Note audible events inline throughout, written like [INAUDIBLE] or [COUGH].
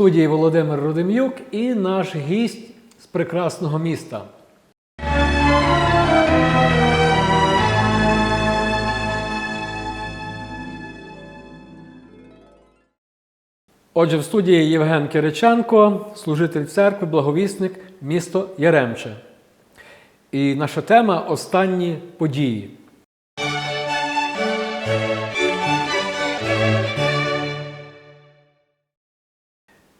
студії Володимир Родим'юк і наш гість з прекрасного міста. Отже, в студії Євген Кириченко, служитель церкви, благовісник, місто Яремче. І наша тема останні події.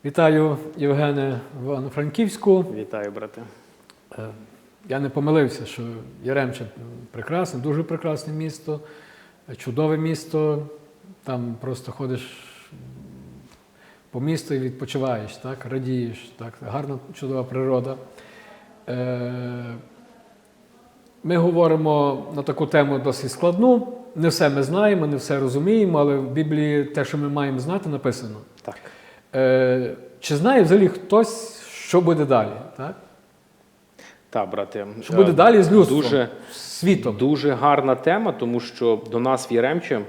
Вітаю Євгене Івано-Франківську. Вітаю, брате. Е, Я не помилився, що Яремче прекрасне, дуже прекрасне місто, чудове місто. Там просто ходиш по місту і відпочиваєш, так, радієш, так, гарна, чудова природа. Е, Ми говоримо на таку тему досить складну. Не все ми знаємо, не все розуміємо, але в Біблії те, що ми маємо знати, написано. Так. Е, Чи знає взагалі хтось, що буде далі? Так? Так, брате. Що буде Е, далі з людством, Дуже, світом? дуже гарна тема, тому що до нас в Яремче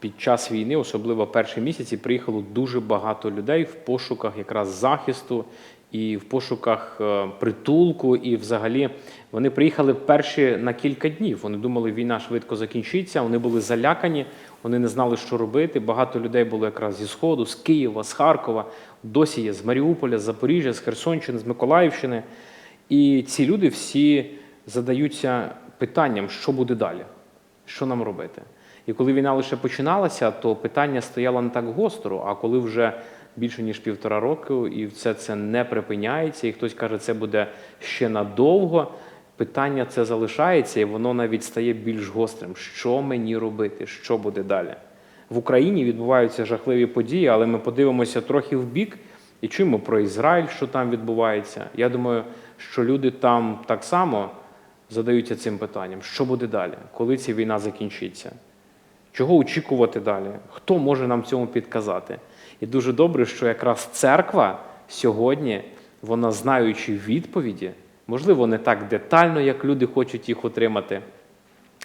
під час війни, особливо перші місяці, приїхало дуже багато людей в пошуках якраз захисту і в пошуках е, притулку. І взагалі вони приїхали перші на кілька днів. Вони думали, війна швидко закінчиться. Вони були залякані, вони не знали, що робити. Багато людей було якраз зі Сходу, з Києва, з Харкова, досі є з Маріуполя, з Запоріжжя, з Херсонщини, з Миколаївщини. І ці люди всі задаються питанням, що буде далі, що нам робити. І коли війна лише починалася, то питання стояло не так гостро. А коли вже більше ніж півтора року, і все це не припиняється, і хтось каже, це буде ще надовго. Питання це залишається, і воно навіть стає більш гострим. Що мені робити? Що буде далі? В Україні відбуваються жахливі події, але ми подивимося трохи в бік і чуємо про Ізраїль, що там відбувається. Я думаю, що люди там так само задаються цим питанням: що буде далі, коли ця війна закінчиться? Чого очікувати далі? Хто може нам цьому підказати? І дуже добре, що якраз церква сьогодні, вона знаючи відповіді, можливо, не так детально, як люди хочуть їх отримати.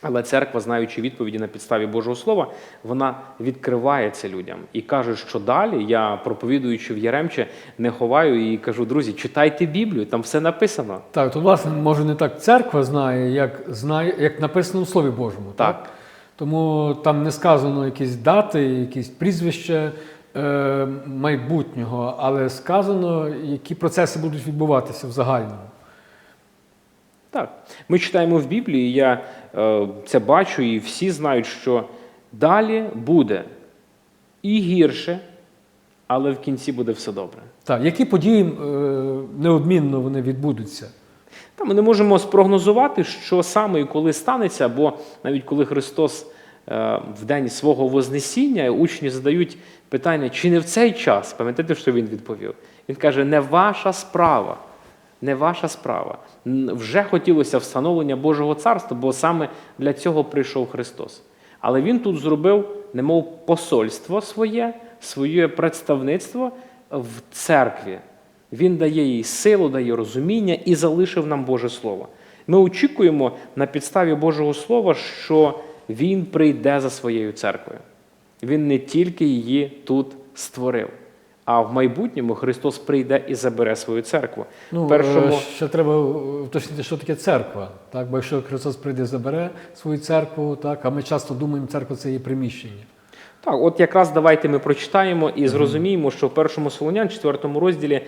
Але церква, знаючи відповіді на підставі Божого Слова, вона відкриває це людям і каже, що далі я, проповідуючи в Яремче, не ховаю і кажу, друзі, читайте Біблію, там все написано. Так, то власне, може, не так церква знає, як знає, як написано в Слові Божому. Так. Тому там не сказано якісь дати, якісь прізвища е, майбутнього, але сказано, які процеси будуть відбуватися в загальному. Так, ми читаємо в Біблії, я е, це бачу, і всі знають, що далі буде і гірше, але в кінці буде все добре. Так, які події е, неодмінно вони відбудуться? Та ми не можемо спрогнозувати, що саме і коли станеться, бо навіть коли Христос е, в день свого Вознесіння учні задають питання, чи не в цей час, пам'ятаєте, що він відповів? Він каже, не ваша справа. Не ваша справа. Вже хотілося встановлення Божого царства, бо саме для цього прийшов Христос. Але він тут зробив, немов посольство своє, своє представництво в церкві. Він дає їй силу, дає розуміння і залишив нам Боже Слово. Ми очікуємо на підставі Божого Слова, що Він прийде за своєю церквою. Він не тільки її тут створив, а в майбутньому Христос прийде і забере свою церкву. Ну, першому... ще треба уточнити, що таке церква. Так? Бо якщо Христос прийде, і забере свою церкву, так? а ми часто думаємо, церква це є приміщення. Так, от якраз давайте ми прочитаємо і зрозуміємо, що в першому Солонян, 4 розділі,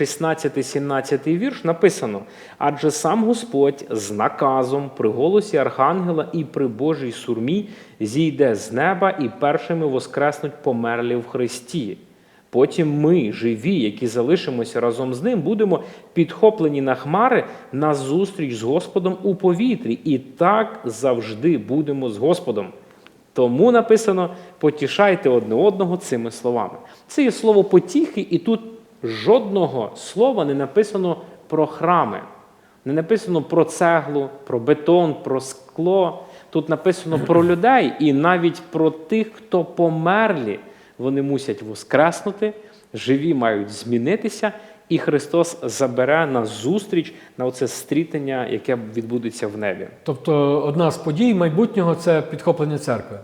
16-17 вірш написано: адже сам Господь з наказом при голосі архангела і при Божій сурмі зійде з неба і першими воскреснуть померлі в Христі. Потім ми, живі, які залишимося разом з ним, будемо підхоплені на хмари на зустріч з Господом у повітрі, і так завжди будемо з Господом. Тому написано: потішайте одне одного цими словами. Це є слово потіхи, і тут жодного слова не написано про храми, не написано про цеглу, про бетон, про скло. Тут написано про людей і навіть про тих, хто померлі. Вони мусять воскреснути, живі мають змінитися, і Христос забере на зустріч на оце стрітення, яке відбудеться в небі. Тобто одна з подій майбутнього це підхоплення церкви.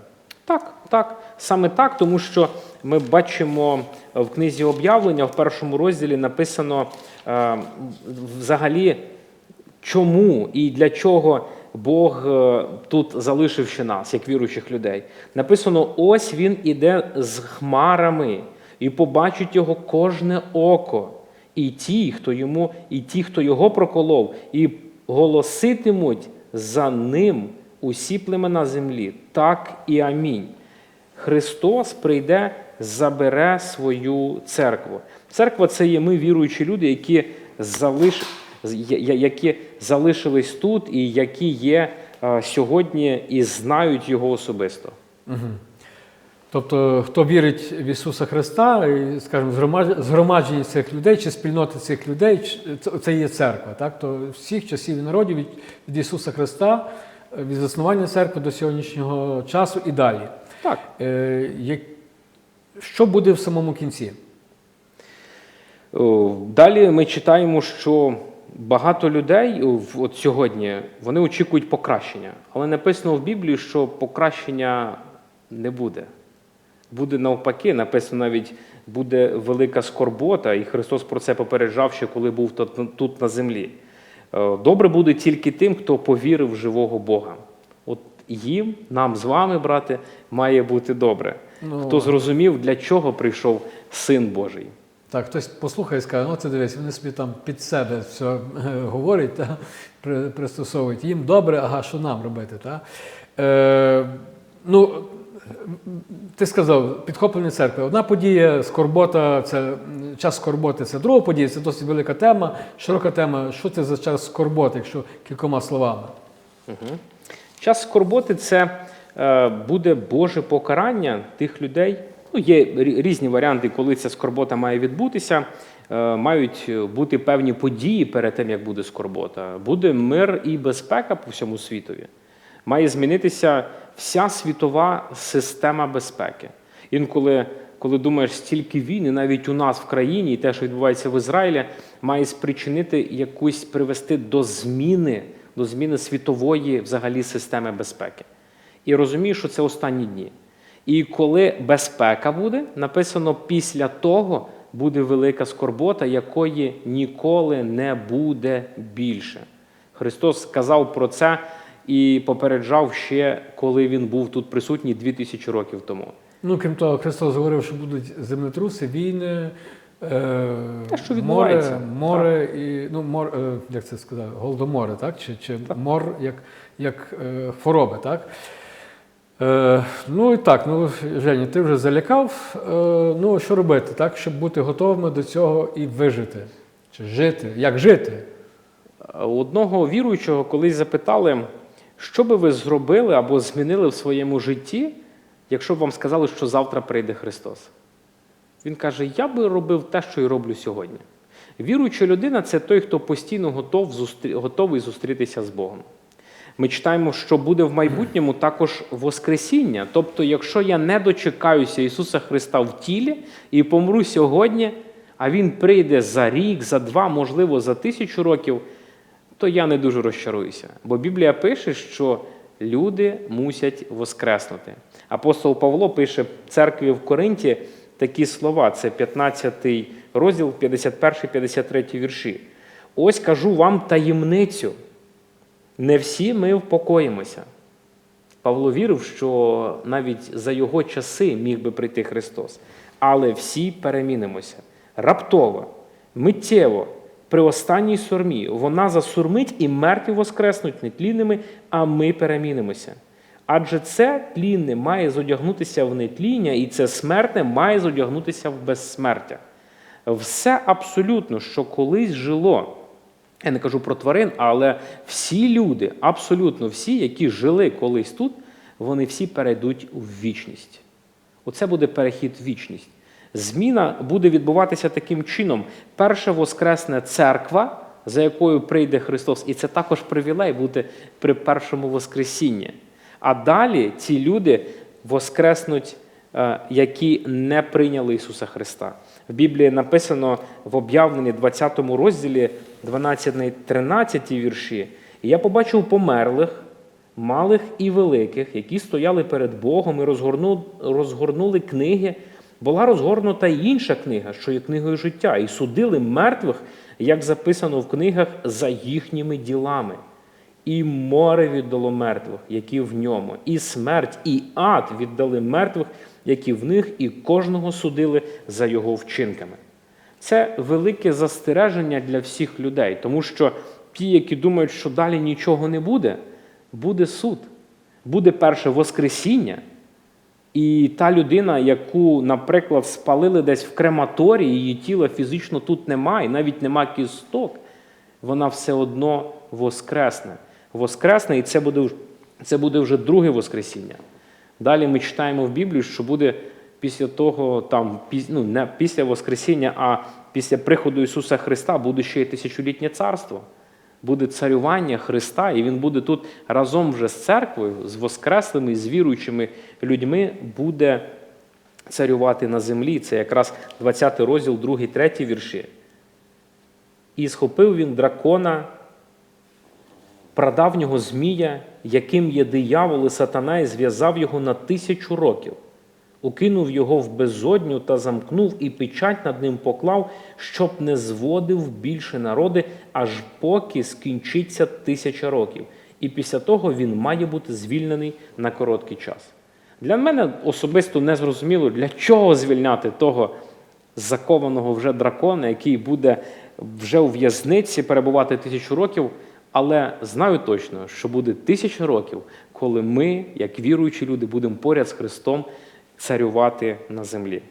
Так, так, саме так, тому що ми бачимо в книзі об'явлення в першому розділі написано е, взагалі, чому і для чого Бог е, тут залишив ще нас, як віруючих людей. Написано: ось він іде з хмарами, і побачить його кожне око, і ті, хто йому, і ті, хто його проколов, і голоситимуть за ним усі племена землі. Так і амінь. Христос прийде, забере свою церкву. Церква це є ми, віруючі люди, які, залиш... які залишились тут і які є е, сьогодні і знають його особисто. Тобто, хто вірить в Ісуса Христа, і, скажімо, згромадження цих людей чи спільноти цих людей, це- це є церква. Так? То всіх часів і народів від, від Ісуса Христа, е, від заснування церкви до сьогоднішнього часу і далі. Так. Е, як- що буде в самому кінці? Далі ми читаємо, що багато людей от сьогодні вони очікують покращення, але написано в Біблії, що покращення не буде. Буде навпаки, написано навіть буде велика скорбота, і Христос про це попереджав ще коли був тут, на землі. Е, Добре буде тільки тим, хто повірив в живого Бога. От їм, нам з вами, брате, має бути добре. Ну, Хто зрозумів, для чого прийшов Син Божий. Так, хтось послухає і скаже, ну це дивись, вони собі там під себе все е, говорять, та, пристосовують. Їм добре, ага, що нам робити? Та? Е, ну, ти сказав, підхоплення церкви. Одна подія, скорбота, це час скорботи, це друга подія, це досить велика тема, широка тема. Що це за час скорботи, якщо кількома словами? Угу. Час скорботи це е, буде Боже покарання тих людей. Ну, є різні варіанти, коли ця скорбота має відбутися. Е, мають бути певні події перед тим, як буде скорбота. Буде мир і безпека по всьому світові. Має змінитися вся світова система безпеки. Інколи, коли думаєш, стільки війн, і навіть у нас в країні, і те, що відбувається в Ізраїлі, має спричинити якусь привести до зміни, до зміни світової взагалі системи безпеки. І розумію, що це останні дні. І коли безпека буде, написано після того буде велика скорбота, якої ніколи не буде більше. Христос сказав про це і попереджав ще, коли він був тут присутній 2000 років тому. Ну, крім того, Христос говорив, що будуть землетруси, війни, е, Те, що море, море і ну, мор, е, як це сказати, голодоморе, так? Чи, чи мор як, як е, хвороби, так? Е, ну і так, ну Женя, ти вже залякав. Е, ну, що робити, так, щоб бути готовими до цього і вижити? Чи жити? Як жити? Одного віруючого колись запитали, що би ви зробили або змінили в своєму житті, якщо б вам сказали, що завтра прийде Христос. Він каже: Я би робив те, що і роблю сьогодні. Віруюча людина це той, хто постійно готов зустрі... готовий зустрітися з Богом. Ми читаємо, що буде в майбутньому також Воскресіння. Тобто, якщо я не дочекаюся Ісуса Христа в тілі і помру сьогодні, а Він прийде за рік, за два, можливо, за тисячу років, то я не дуже розчаруюся. Бо Біблія пише, що люди мусять воскреснути. Апостол Павло пише церкві в Коринті такі слова: це 15 розділ, 51-53 вірші. Ось кажу вам таємницю. Не всі ми впокоїмося. Павло вірив, що навіть за його часи міг би прийти Христос. Але всі перемінимося. Раптово, миттєво, при останній сурмі вона засурмить і мертві воскреснуть нетлінними, а ми перемінимося. Адже це тлінне має зодягнутися в нетління, і це смертне має зодягнутися в безсмертя. Все абсолютно, що колись жило, я не кажу про тварин, але всі люди, абсолютно всі, які жили колись тут, вони всі перейдуть у вічність. Оце буде перехід в вічність. Зміна буде відбуватися таким чином: перша воскресне церква, за якою прийде Христос, і це також привілей бути при першому Воскресінні. А далі ці люди воскреснуть, е, які не прийняли Ісуса Христа. В Біблії написано в об'явленні 20 розділі 12-13 вірші. І я побачив померлих, малих і великих, які стояли перед Богом і розгорну, розгорнули книги. Була розгорнута й інша книга, що є книгою життя, і судили мертвих, як записано в книгах, за їхніми ділами. І море віддало мертвих, які в ньому, і смерть, і ад віддали мертвих, які в них, і кожного судили за його вчинками. Це велике застереження для всіх людей, тому що ті, які думають, що далі нічого не буде, буде суд, буде перше Воскресіння. І та людина, яку, наприклад, спалили десь в крематорії, її тіла фізично тут немає, навіть нема кісток, вона все одно воскресне. Воскресне, і це буде, це буде вже друге Воскресіння. Далі ми читаємо в Біблії, що буде після того, там, ну, не після Воскресіння, а після приходу Ісуса Христа буде ще й тисячолітнє царство. Буде царювання Христа, і Він буде тут разом вже з церквою, з воскреслими, з віруючими людьми, буде царювати на землі. Це якраз 20 розділ, 2, 3 вірші. І схопив він дракона, прадавнього Змія, яким є диявол і сатана, і зв'язав його на тисячу років, укинув його в безодню та замкнув, і печать над ним поклав, щоб не зводив більше народи, аж поки скінчиться тисяча років. І після того він має бути звільнений на короткий час. Для мене особисто не зрозуміло, для чого звільняти того закованого вже дракона, який буде вже у в'язниці перебувати тисячу років. Але знаю точно, що буде тисяча років, коли ми, як віруючі люди, будемо поряд з Христом царювати на землі.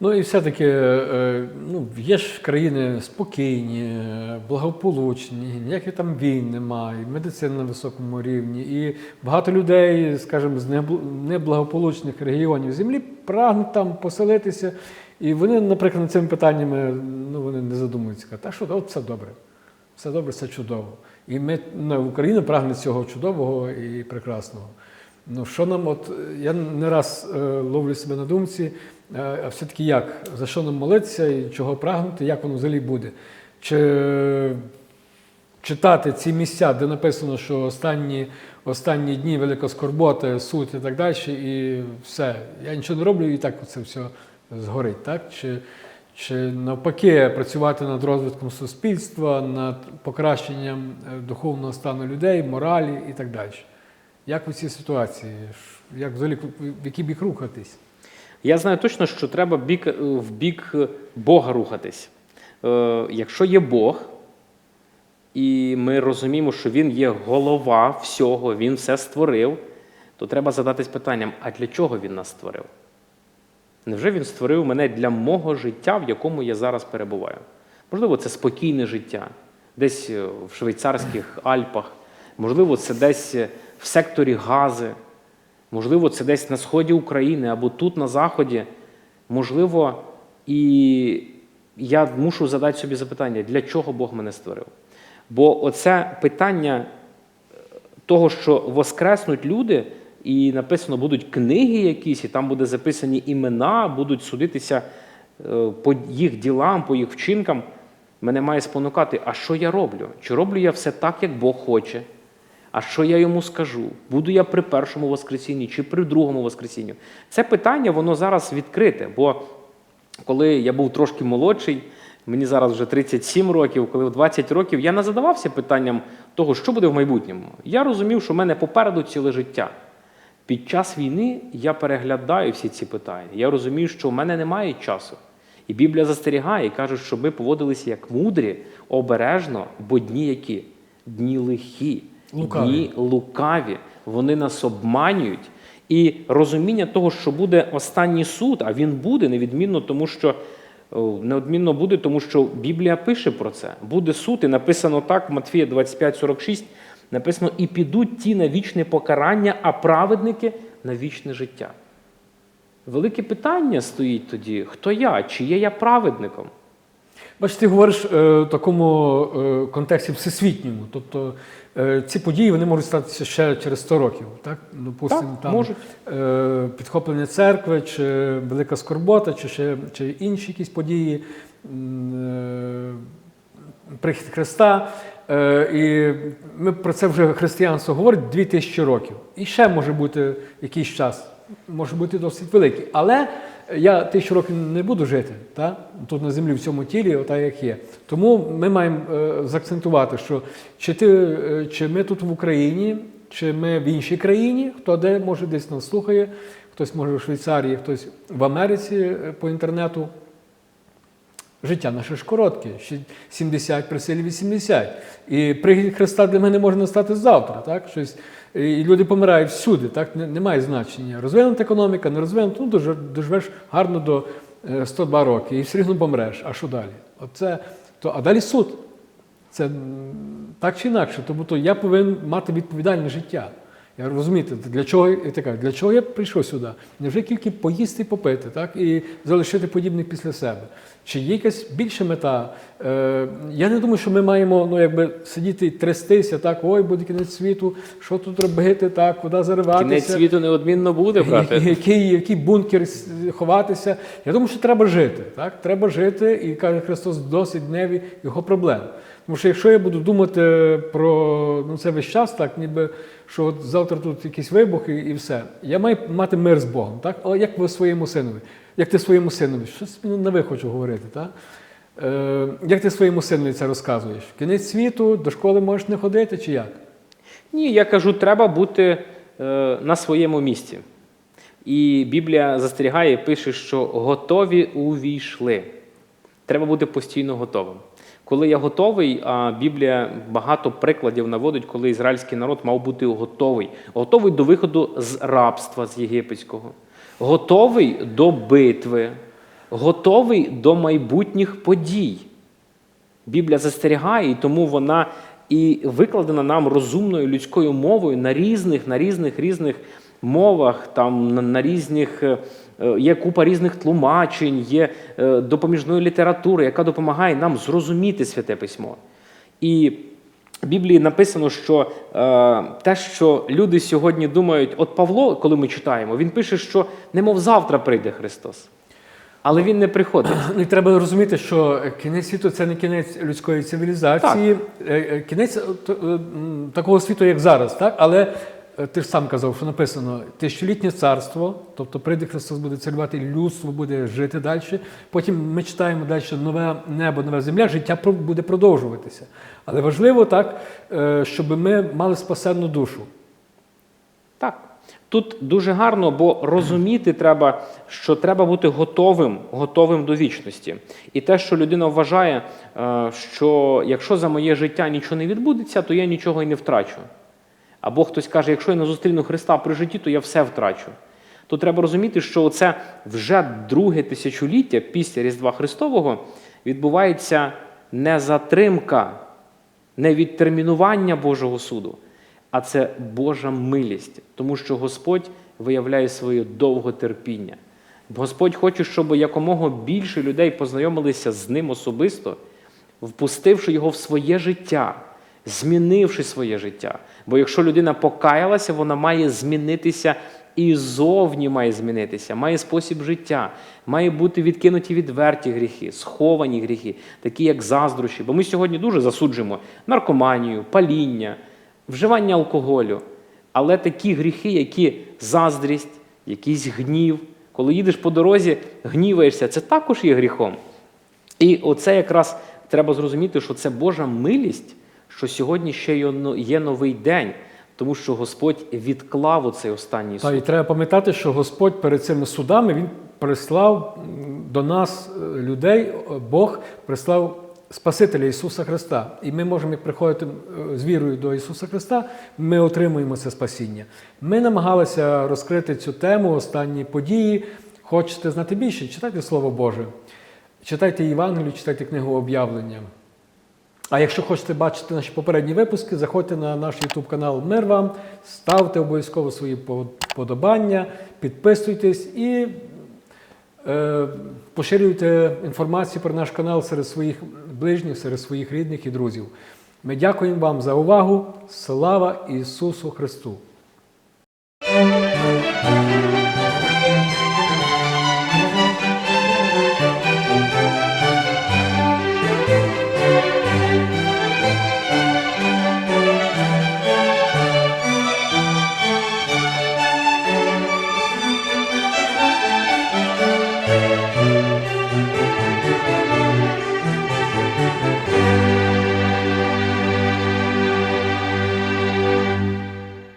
Ну і все-таки е, ну, є ж країни спокійні, е, благополучні, ніяких там війн немає, медицина на високому рівні. І багато людей, скажімо, з неблагополучних регіонів землі прагнуть там поселитися. І вони, наприклад, над цими питаннями ну, вони не задумуються. Так що от все добре. Все добре, все чудово. І ми ну, Україна прагне цього чудового і прекрасного. Ну що нам, от я не раз е, ловлю себе на думці, е, а все-таки як? За що нам молитися і чого прагнути, як воно взагалі буде? Чи читати ці місця, де написано, що останні, останні дні велика скорбота, суд і так далі, і все. Я нічого не роблю, і так це все згорить. Так? Чи, чи навпаки працювати над розвитком суспільства, над покращенням е, духовного стану людей, моралі і так далі. Як у цій ситуації? Як взагалі в який бік рухатись? Я знаю точно, що треба бік, в бік Бога рухатись. Е, Якщо є Бог, і ми розуміємо, що Він є голова всього, Він все створив, то треба задатись питанням: а для чого Він нас створив? Невже він створив мене для мого життя, в якому я зараз перебуваю? Можливо, це спокійне життя, десь е, в швейцарських Альпах, можливо, це десь е, в секторі Гази, можливо, це десь на сході України або тут на Заході. Можливо, і я мушу задати собі запитання, для чого Бог мене створив? Бо оце питання того, що воскреснуть люди, і написано, будуть книги якісь, і там буде записані імена, будуть судитися е, по їх ділам, по їх вчинкам, мене має спонукати, а що я роблю? Чи роблю я все так, як Бог хоче? А що я йому скажу? Буду я при першому Воскресінні чи при другому Воскресінні? Це питання, воно зараз відкрите. Бо коли я був трошки молодший, мені зараз вже 37 років, коли в 20 років я не задавався питанням того, що буде в майбутньому. Я розумів, що в мене попереду ціле життя. Під час війни я переглядаю всі ці питання. Я розумію, що в мене немає часу. І Біблія застерігає і каже, щоб ми поводилися як мудрі, обережно, бо дні які? Дні лихі, Лукаві. дні лукаві. Вони нас обманюють. І розуміння того, що буде останній суд, а він буде невідмінно, тому що неодмінно буде, тому що Біблія пише про це. Буде суд, і написано так, в Матфія 25:46, написано: і підуть ті на вічне покарання, а праведники на вічне життя. Велике питання стоїть тоді: хто я? Чи є я праведником? Бачите, ти говориш е, в такому е, контексті всесвітньому. Тобто е, ці події вони можуть статися ще через 100 років. Так? Допустимо, Так, там можуть. Е, підхоплення церкви, чи велика скорбота, чи ще чи інші якісь події. Е, прихід Христа. Е, і ми про це вже християнство говорить 2000 років. І ще може бути якийсь час, може бути досить великий. Але я тисячу років не буду жити та? тут на землі, в цьому тілі, отак як є. Тому ми маємо е, заакцентувати, що чи, ти, е, чи ми тут в Україні, чи ми в іншій країні, хто де може десь нас слухає, хтось може в Швейцарії, хтось в Америці по інтернету. Життя наше ж коротке, ще 70 при силі 80. І прихід Христа для мене може настати завтра. Так? Щось, і люди помирають всюди, так? Не- немає значення. Розвинута економіка, не розвинута, ну, доживеш гарно до е, 102 роки і все рівно помреш. А що далі? Оце, то, а далі суд. Це так чи інакше. Тому то я повинен мати відповідальне життя. Я розумієте, для чого я така, для чого я прийшов сюди? Невже тільки поїсти і попити, так? І залишити подібних після себе? Чи є якась більша мета? Е, я не думаю, що ми маємо ну, якби, сидіти і трястися, так, ой, буде кінець світу, що тут робити, так, куди зариватися. Кінець світу неодмінно буде, брате. Який, який бункер ховатися? Я думаю, що треба жити. Так? Треба жити, і каже Христос, досить дневі його проблем. Тому що якщо я буду думати про ну, це весь час, так ніби що от завтра тут якийсь вибух і, все. Я маю мати мир з Богом. Так? Але як ви своєму синові? Як ти своєму синові? Щось не ви хочу говорити, так? Е, як ти своєму синові це розказуєш? Кінець світу, до школи можеш не ходити чи як? Ні, я кажу, треба бути е, на своєму місці. І Біблія застерігає пише, що готові увійшли. Треба бути постійно готовим. Коли я готовий, Біблія багато прикладів наводить, коли ізраїльський народ мав бути готовий. Готовий до виходу з рабства з єгипетського, готовий до битви, готовий до майбутніх подій. Біблія застерігає, і тому вона і викладена нам розумною людською мовою на різних, на різних різних мовах, там на, різних. е, е, Є купа різних тлумачень, є е, допоміжної літератури, яка допомагає нам зрозуміти святе письмо. І в Біблії написано, що е, те, що люди сьогодні думають, от Павло, коли ми читаємо, він пише, що немов завтра прийде Христос. Але він не приходить. [CLEARS THROAT] І треба розуміти, що кінець світу це не кінець людської цивілізації, е, кінець такого світу, як зараз, так? Але ти ж сам казав, що написано тисячолітнє царство, тобто прийде Христос буде царювати, людство буде жити далі. Потім ми читаємо далі нове небо, нова земля, життя буде продовжуватися. Але важливо так, е, щоб ми мали спасенну душу. Так. Тут дуже гарно, бо розуміти треба, що треба бути готовим, готовим до вічності. І те, що людина вважає, е, що якщо за моє життя нічого не відбудеться, то я нічого і не втрачу. Або хтось каже, якщо я не зустріну Христа при житті, то я все втрачу. То треба розуміти, що це вже друге тисячоліття після Різдва Христового відбувається не затримка, не відтермінування Божого суду, а це Божа милість, тому що Господь виявляє своє довготерпіння. Господь хоче, щоб якомога більше людей познайомилися з ним особисто, впустивши його в своє життя, змінивши своє життя. Бо якщо людина покаялася, вона має змінитися і зовні має змінитися, має спосіб життя, має бути відкинуті відверті гріхи, сховані гріхи, такі як заздрощі. Бо ми сьогодні дуже засуджуємо наркоманію, паління, вживання алкоголю. Але такі гріхи, які заздрість, якийсь гнів, коли їдеш по дорозі, гніваєшся, це також є гріхом. І оце якраз треба зрозуміти, що це Божа милість, що сьогодні ще є но- є новий день, тому що Господь відклав оцей останній Та і треба пам'ятати, що Господь перед цими судами він прислав до нас е, людей, е, Бог прислав Спасителя Ісуса Христа. І ми можемо, як приходити е, з вірою до Ісуса Христа, ми отримуємо це спасіння. Ми намагалися розкрити цю тему, останні події. Хочете знати більше? Читайте Слово Боже, читайте Євангелію, читайте книгу об'явлення. А якщо хочете бачити наші попередні випуски, заходьте на наш YouTube канал Мир вам, ставте обов'язково свої подобання, підписуйтесь і е, поширюйте інформацію про наш канал серед своїх ближніх, серед своїх рідних і друзів. Ми дякуємо вам за увагу. Слава Ісусу Христу!